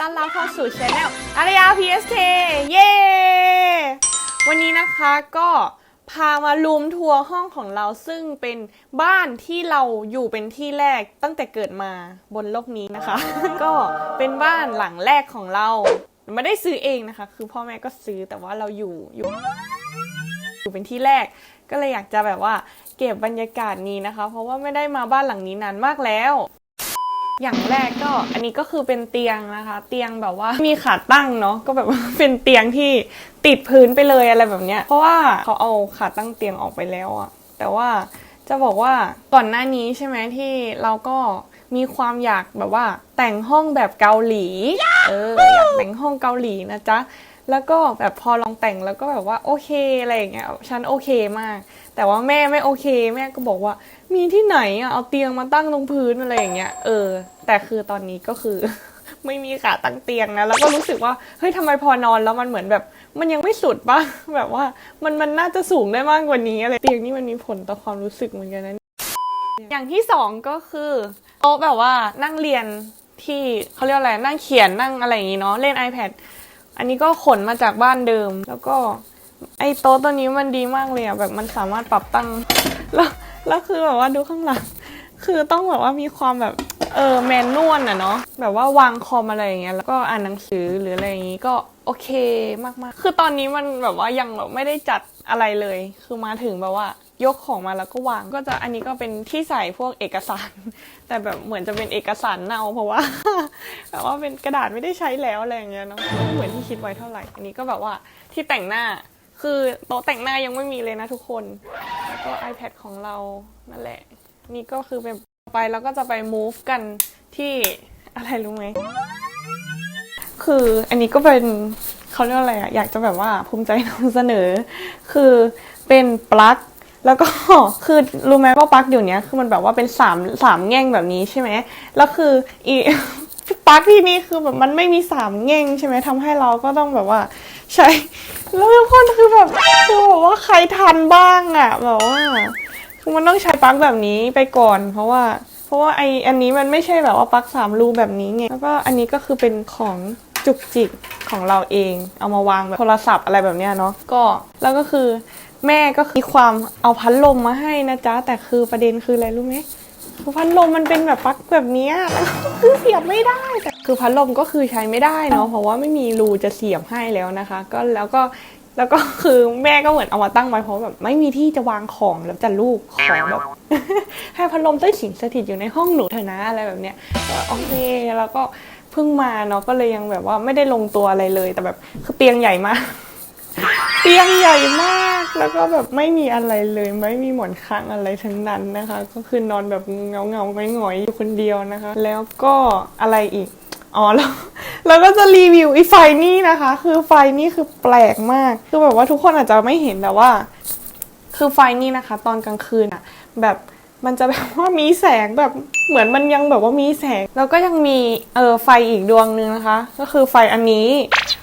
ต้อนรับเข้าสู่ช anel อารยา PSK เย้ วันนี้นะคะก็พามารูมทัวร์ห้องของเราซึ่งเป็นบ้านที่เราอยู่เป็นที่แรกตั้งแต่เกิดมาบนโลกนี้นะคะ ก็เป็นบ้านหลังแรกของเราไม่ได้ซื้อเองนะคะ คือพ่อแม่ก็ซื้อแต่ว่าเราอยู่อยู่อยู่เป็นที่แรกก็เลยอยากจะแบบว่าเก็บบรรยากาศนี้นะคะ เพราะว่าไม่ได้มาบ้านหลังนี้นานมากแล้ว อย่างแรกก็อันนี้ก็คือเป็นเตียงนะคะ เตียงแบบว่ามีขาตั้งเนาะก็แบบว่าเป็นเตียงที่ติดพื้นไปเลยอะไรแบบเนี้ย เพราะว่าเขาเอาขาตั้งเตียงออกไปแล้วอะแต่ว่าจะบอกว่าก่อนหน้านี้ใช่ไหมที่เราก็มีความอยากแบบว่าแต่งห้องแบบเกาหลี เอออยากแต่งห้องเกาหลีนะจ๊ะ แล้วก็แบบพอลองแต่งแล้วก็แบบว่าโอเคอะไรอย่างเงี้ยฉันโอเคมาก แต่ว่าแม่ไม่โอเค แม่ก็บอกว่า มีที่ไหนอะเอาเตียงมาตั้งตรงพื้นอะไรอย่างเงี้ยเออ แต่คือตอนนี้ก็คือ ไม่มีขาตั้งเตียงนะแล้วก็รู้สึกว่าเฮ้ยทำไมพอนอนแล้วมันเหมือนแบบ มันยังไม่สุดปะแบบว่ามันมันน่าจะสูงได้มากกว่านี้อะไรเตียงนี่มันมีผลต่อความรู้สึกเหมือนกันนะอย่างที่สองก็คือโต๊ะแบบว่านั่งเรียนที่เขาเรียกอะไรนั่งเขียนนั่งอะไรอย่างงี้เนาะเล่น iPad อันนี้ก็ขนมาจากบ้านเดิม แล้วก็ไอ้โต๊ะตัวนี้มันดีมากเลยอะแบบมันสามารถปรับตั้ง แล้วแล้วคือแบบว่าดูข้างหลัง คือต้องแบบว่ามีความแบบเออแมนนวลอะเนาะแบบว่าวางคอมอะไรอย่างเงี้ยแล้วก็อ่านหนังสือหรืออะไรอย่างงี้ก็โอเคมากๆ คือตอนนี้มันแบบว่ายังแบบไม่ได้จัดอะไรเลย คือมาถึงแบบว่า ยกของมาแล้วก็วางก็จะอันนี้ก็เป็นที่ใส่พวกเอกสาร แต่แบบเหมือนจะเป็นเอกสารเน่าเพราะว่าแบบว่าเป็นกระดาษไม่ได้ใช้แล้วอะไรอย่างเงี้ยเนาะไม่เหมือนที่คิดไว้เท่าไหร่ อันนี้ก็แบบว่าที่แต่งหน้าคือโต๊ะแต่งหน้ายังไม่มีเลยนะทุกคนแล้วก็ iPad ของเรานั่นแหละ นี่ก็คือเป็นไปแล้วก็จะไป move กันที่อะไรรู้ไหมคืออันนี้ก็เป็นเขาเรียกว่าอะไรอะอยากจะแบบว่าภูมิใจนำเสนอ คือเป็นปลั๊ก แล้วก็คือรู้ไหมว่าปลั๊กเดี๋ยวนี้ยคือมันแบบว่าเป็นสามสามแง่งแบบนี้ใช่ไหมแล้วคืออีปลั๊กที่นี่คือแบบมันไม่มีสามแง่งใช่ไหมทำให้เราก็ต้องแบบว่า ใช้แล้วทุกคนคือแบบคือแบบว่าใครทันบ้างอะแบบว่าคือมันต้องใช้ปลั๊กแบบนี้ไปก่อน เพราะว่า เพราะว่าไออันนี้มันไม่ใช่แบบว่าปลั๊กสามรูแบบนี้ไงแล้วก็อันนี้ก็คือเป็นของจุกจิกของเราเอง เอามาวางแบบโทรศัพท์อะไรแบบเนี้ยเนาะก็แล้วก็คือ แม่ก็มีความเอาพัดลมมาให้นะจ๊ะ แต่คือประเด็นคืออะไรรู้ไหมคือพัดลมมันเป็นแบบปลั๊กแบบนี้คือเสียบไม่ได้แต่คือพัดลมก็คือใช้ไม่ได้เนาะเพราะว่าไม่มีรูจะเสียบให้แล้วนะคะ ก็แล้วก็แล้วก็คือแม่ก็เหมือนเอามาตั้งไว้เพราะแบบไม่มีที่จะวางของแล้วจะลูกขอแบบให้พัดลมใต้สิงสถิตอยู่ในห้องหนูเถอะนะอะไรแบบเนี้ยโอเคแล้วก็เพิ่งมาเนาะก็เลยยังแบบว่าไม่ได้ลงตัวอะไรเลยแต่แบบคือเตียงใหญ่มาก เตียงใหญ่มากแล้วก็แบบไม่มีอะไรเลยไม่มีหมอนข้างอะไรทั้งนั้นนะคะ ก็คือนอนแบบเงาเงาไม่หงอยๆอยู่คนเดียวนะคะ แล้วก็อะไรอีกอ๋อแล้วแล้วก็จะรีวิวไอีไฟนี่นะคะ คือไฟนี่คือแปลกมากคือแบบว่าทุกคนอาจจะไม่เห็นแต่ว่า คือไฟนี่นะคะ ตอนกลางคืนอะแบบมันจะแบบว่ามีแสงแบบเหมือนมันยังแบบว่ามีแสง แล้วก็ยังมีเออไฟอีกดวงนึงนะคะ ก็คือไฟอันนี้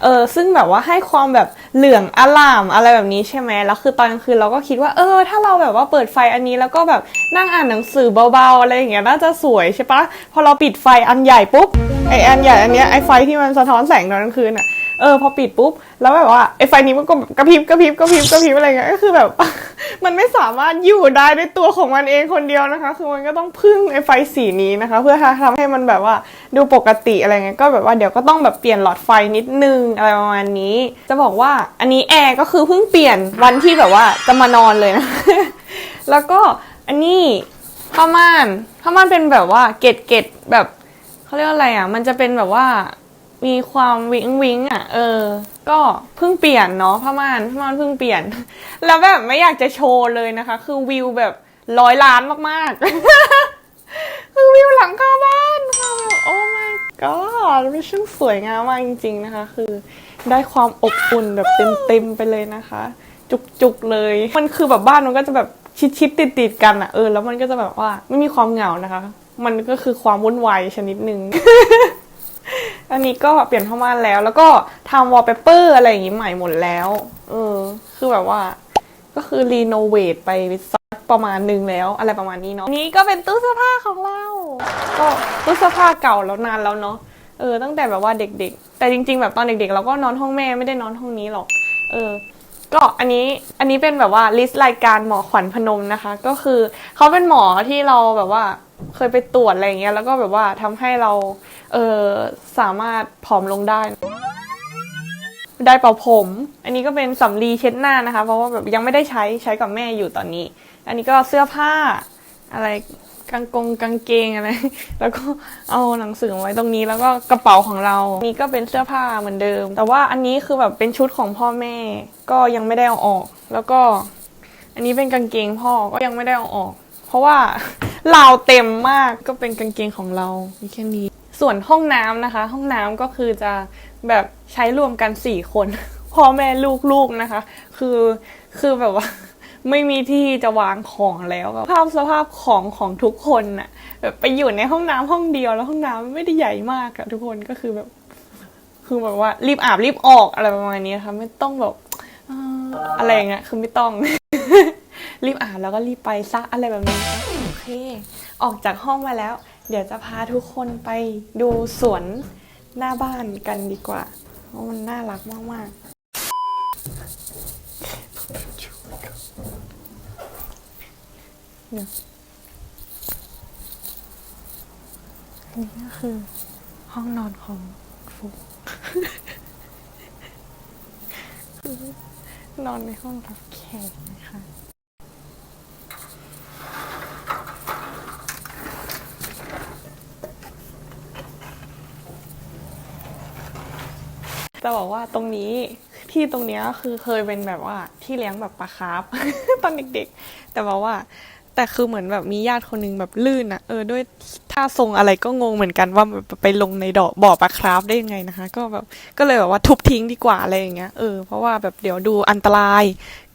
เออซึ่งแบบว่าให้ความแบบเหลืองอลามอะไรแบบนี้ใช่ไหมแล้วคือตอนกลางคืนเราก็คิดว่าเออ ถ้าเราแบบว่าเปิดไฟอันนี้แล้วก็แบบนั่งอ่านหนังสือเบาๆอะไรอย่างเงี้ยน่าจะสวยใช่ปะพอเราปิดไฟอันใหญ่ปุ๊บไออันใหญ่อันเนี้ยไอไฟที่มันสะท้อนแสงตอนกลางคืนอะเออพอปิดปุ๊บแล้วแบบว่าไอไฟนี้มันก็แบบกระพริบกระพริบกระพริบกระพริบอะไรเงี้ยก็คือแบบ มันไม่สามารถอยู่ได้ด้วยตัวของมันเองคนเดียวนะคะ คือมันก็ต้องพึ่งไอ้ไฟสีนี้นะคะ เพื่อทำให้มันแบบว่าดูปกติอะไรเงี้ยก็แบบว่าเดี๋ยวก็ต้องแบบเปลี่ยนหลอดไฟนิดนึงอะไรประมาณนี้ จะบอกว่าอันนี้แอร์ก็คือเพิ่งเปลี่ยนวันที่แบบว่าจะมานอนเลยนะ แล้วก็อันนี้ผ้าม่านผ้าม่านเป็นแบบว่าเกตเกตแบบเขาเรียกอะไรอะ มันจะเป็นแบบว่า มีความวิงวิงอะ เออ ก็เพิ่งเปลี่ยนเนาะผ้าม่านผ้าม่านเพิ่งเปลี่ยน แล้วแบบไม่อยากจะโชว์เลยนะคะ คือวิวแบบร้อยล้านมากๆ คือวิวหลังคาบ้านค่ะแบบโอ้ my god มันช่างสวยงามมากจริง ๆนะคะ คือได้ความอบอุ่นแบบเต็มๆไปเลยนะคะ จุกๆเลย มันคือแบบบ้านมันก็จะแบบชิดๆติดๆกันอะเออแล้วมันก็จะแบบว่าไม่มีความเหงานะคะ มันก็คือความวุ่นวายชนิดหนึ่ง อันนี้ก็เปลี่ยนผ้าม่านแล้ว แล้วก็ทำวอลเปเปอร์อะไรอย่างงี้ใหม่หมดแล้วเออคือแบบว่า ก็คือรีโนเวทไปสักประมาณนึงแล้ว อะไรประมาณนี้เนาะนี่ก็เป็นตู้เสื้อผ้าของเรา ก็ตู้เสื้อผ้าเก่าแล้วนานแล้วเนาะเออตั้งแต่แบบว่าเด็กๆ แต่จริง ๆ แบบตอนเด็กๆ เราก็นอนห้องแม่ไม่ได้นอนห้องนี้หรอก เออ ก็อันนี้อันนี้เป็นแบบว่าลิสต์รายการหมอขวัญพนมนะคะ ก็คือเขาเป็นหมอที่เราแบบว่า เคยไปตรวจอะไรเงี้ยแล้วก็แบบว่าทำให้เราเออสามารถผอมลงได้ ได้เป่าผม อันนี้ก็เป็นสำลีเช็ดหน้านะคะ เพราะว่าแบบยังไม่ได้ใช้ใช้กับแม่อยู่ตอนนี้ อันนี้ก็เสื้อผ้าอะไรกางกงกางเกงอะไร แล้วก็เอาหนังสือไว้ตรงนี้แล้วก็กระเป๋าของเรา นี่ก็เป็นเสื้อผ้าเหมือนเดิม แต่ว่าอันนี้คือแบบเป็นชุดของพ่อแม่ ก็ยังไม่ได้เอาออก แล้วก็ อันนี้เป็นกางเกงพ่อก็ยังไม่ได้เอาออก เพราะว่า ราวเต็มมากก็เป็นกางเกงของเรามีแค่นี้ ส่วนห้องน้ำนะคะ ห้องน้ำก็คือจะแบบใช้รวมกันสี่คนพ่อแม่ลูกลูกนะคะ คือคือแบบว่าไม่มีที่จะวางของแล้วภาพสภาพของของทุกคนน่ะแบบไปอยู่ในห้องน้ำห้องเดียวแล้วห้องน้ำไม่ได้ใหญ่มากอะทุกคนก็คือแบบ คือแบบว่ารีบอาบรีบออกอะไรประมาณนี้ค่ะไม่ต้องแบบอะไรเงี้ยคือไม่ต้อง รีบอาบแล้วก็รีบไปซะอะไรแบบนี้ อเคออกจากห้องมาแล้ว เดี๋ยวจะพาทุกคนไปดูสวนหน้าบ้านกันดีกว่า เพราะมันน่ารักมาก ๆเนี่ยนี่ก็คือห้องนอนของฟุกนอนในห้องรับแขกนะคะ จะบอกว่าตรงนี้ที่ตรงเนี้ยคือเคยเป็นแบบว่าที่เลี้ยงแบบปลาคาร์ฟ ตอนเด็กๆ แต่บอกว่า แต่คือเหมือนแบบมีญาติคนหนึงแบบลื่นอะเออด้วยท่าทรงอะไรก็งงเหมือนกันว่าแบบไปลงในดอกบ่อปลาคราฟได้ยังไงนะคะ ก็แบบก็เลยแบบว่าทุบทิ้งดีกว่าอะไรอย่างเงี้ยเออเพราะว่าแบบเดี๋ยวดูอันตราย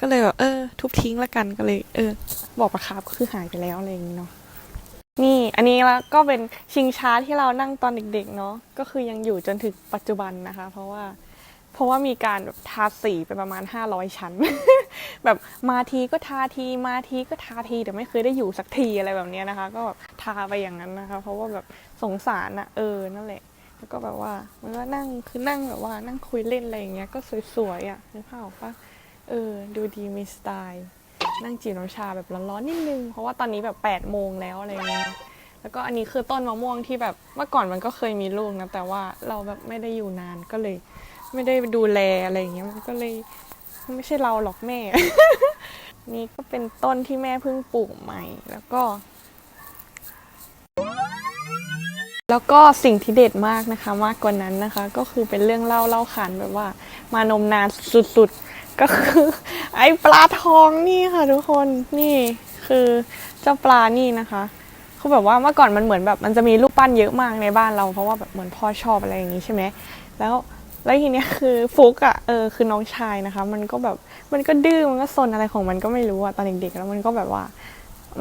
ก็เลยแบบเออ ทุบทิ้งละกันก็เลย เออบ่อปลาคราฟก็คือหายไปแล้วอะไรอย่างเงี้เนาะนี่อันนี้แล้วก็เป็นชิงช้าที่เรานั่งตอนเด็กๆเนาะก็คือยังอยู่จนถึงปัจจุบันนะคะ เพราะว่า เพราะว่ามีการแบบทาสีไปประมาณ 500 ชั้น แบบมาทีก็ทาทีมาทีก็ทาทีแต่ไม่เคยได้อยู่สักทีอะไรแบบนี้นะคะ ก็แบบทาไปอย่างนั้นนะคะ เพราะว่าแบบสงสารอะเออนั่นแหละแล้วก็แบบว่ามันก็นั่งคือนั่งแบบว่านั่งคุยเล่นอะไรอย่างเงี้ยก็สวยๆอะนึกภาพออกปะเออ ดูดีมีสไตล์นั่งจีบน้ำชาแบบร้อนๆนิดนึง เพราะว่าตอนนี้แบบ8ปดโมงแล้วอะไรอย่างเงี้ยแล้วก็อันนี้คือต้นมะม่วงที่แบบเมื่อก่อนมันก็เคยมีลูกนะแต่ว่าเราแบบไม่ได้อยู่นานก็เลย ไม่ได้ดูแลอะไรอย่างเงี้ยมันก็เลยไม่ใช่เราหรอกแม่ นี่ก็เป็นต้นที่แม่เพิ่งปลูกใหม่แล้วก็ แล้วก็สิ่งที่เด็ดมากนะคะ มากกว่านั้นนะคะ ก็คือเป็นเรื่องเล่าเล่าขานแบบว่า มานมนานสุดๆ ก็คือ ไอ้ปลาทองนี่ค่ะ ทุกคนนี่คือเจ้าปลานี่นะคะคือแบบว่าเมื่อก่อนมันเหมือนแบบมันจะมีลูกปั้นเยอะมากในบ้านเราเพราะว่าแบบเหมือนพ่อชอบอะไรอย่างนี้ใช่ไหมแล้ว แล้วทีเนี้ยคือฟุกอะ่ะเออคือน้องชายนะคะ มันก็แบบมันก็ดื้อมันก็ซนอะไรของมันก็ไม่รู้อะตอนเด็กๆแล้วมันก็แบบว่า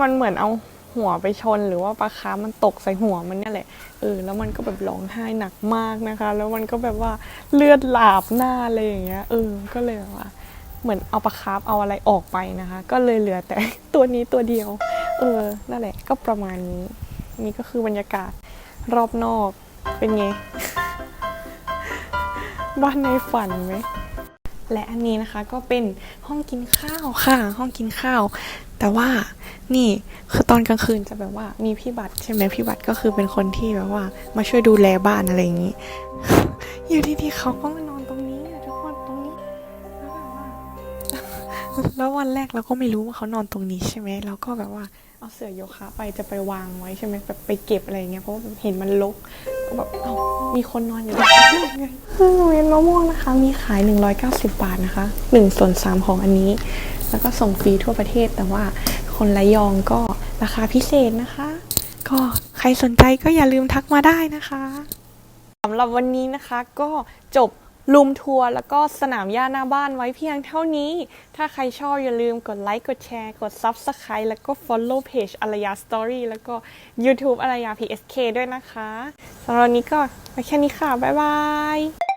มันเหมือนเอาหัวไปชนหรือว่าปลาคามันตกใส่หัวมันเนี่ยแหละเออแล้วมันก็แบบร้องไห้หนักมากนะคะ แล้วมันก็แบบว่าเลือดหลาบหน้าอะไรอย่างเงี้ยเออก็เลยแบบว่า เหมือนเอาปลาคาร์ฟเอาอะไรออกไปนะคะ ก็เลยเหลือแต่ตัวนี้ตัวเดียว เออนั่นแหละ ก็ประมาณนี้ นี่ก็คือบรรยากาศรอบนอกเป็นไง บ้านในฝันไหมและอันนี้นะคะก็เป็นห้องกินข้าวค่ะ ห้องกินข้าว แต่ว่านี่คือตอนกลางคืนจะแบบว่ามีพี่บัตรใช่ไหมพี่บัตรก็คือเป็นคนที่แบบว่า มาช่วยดูแลบ้านอะไรอย่างนี้ อยู่ดีๆเขาก็มานอนตรงนี้ทุกคนตรงนี้แล้วแบบว่าแล้ววันแรกเราก็ไม่รู้ว่าเขานอนตรงนี้ใช่ไหมเราก็แบบว่าเอาเสื่อโยคะไปจะไปวางไว้ใช่ไหมแบบไปเก็บอะไรเงี้ยเพราะว่าเห็นมันรก ก็แบบเอ้ามีคนนอนอยู่ตรงนี้ไงคือโรงเรียนมะม่วงนะคะ มีขาย 190 บาทนะคะ1ส่วน3ของอันนี้ แล้วก็ส่งฟรีทั่วประเทศ แต่ว่าคนระยองก็ราคาพิเศษนะคะ ก็ใครสนใจก็อย่าลืมทักมาได้นะคะสำหรับวันนี้นะคะก็จบ ลุมทัวร์แล้วก็สนามหญ้าหน้าบ้านไว้เพียงเท่านี้ ถ้าใครชอบอย่าลืมกดไลค์กดแชร์ กด Subscribe แล้วก็ Follow Page อารยา Story แล้วก็ YouTube อารยา PSK ด้วยนะคะสำหรับวันนี้ก็แค่นี้ค่ะ บ๊ายบาย